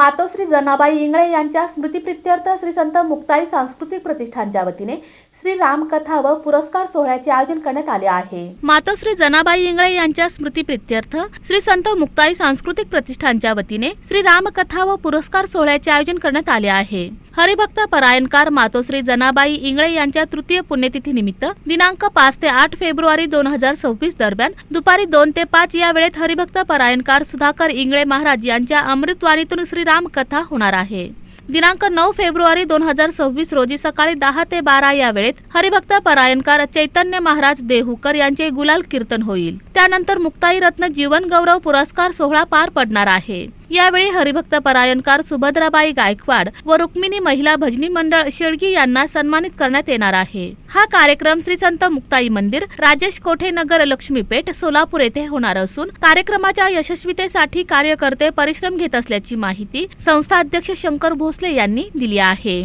मातोश्री जनाबाई इंगळे यांच्या स्मृतीप्रित्यर्थ श्री संत मुक्ताई सांस्कृतिक प्रतिष्ठानच्या वतीने श्री रामकथा व पुरस्कार सोहळ्याचे आयोजन करण्यात आले आहे. मातोश्री जनाबाई इंगळे यांच्या स्मृतीप्रित्यर्थ श्री संत मुक्ताई सांस्कृतिक प्रतिष्ठानच्या वतीने श्री रामकथा व पुरस्कार सोहळ्याचे आयोजन करण्यात आले आहे. हरिभक्त परायणकार मातोश्री जनाबाई इंगळे यांच्या तृतीय पुण्यतिथी निमित्त दिनांक पाच ते आठ फेब्रुवारी दोन हजार सव्वीस दरम्यान दुपारी दोन ते पाच या वेळेत हरिभक्त परायणकार सुधाकर इंगळे महाराज यांच्या अमृतवाणीतून श्रीराम कथा होणार आहे. दिनांक नऊ फेब्रुवारी दोन हजार सव्वीस रोजी सकाळी दहा ते बारा या वेळेत हरिभक्त परायणकार चैतन्य महाराज देहूकर यांचे गुलाल कीर्तन होईल. त्यानंतर मुक्ताई रत्न जीवन गौरव पुरस्कार सोहळा पार पडणार आहे. यावेळी हरिभक्त परायणकार सुभद्राबाई गायकवाड व रुक्मिणी महिला भजनी मंडळ शेळगी यांना सन्मानित करण्यात येणार आहे. हा कार्यक्रम श्री संत मुक्ताई मंदिर राजेश कोठे नगर लक्ष्मीपेठ सोलापूर येथे होणार असून कार्यक्रमाच्या यशस्वीतेसाठी कार्यकर्ते परिश्रम घेत असल्याची माहिती संस्था अध्यक्ष शंकर भोसले यांनी दिली आहे.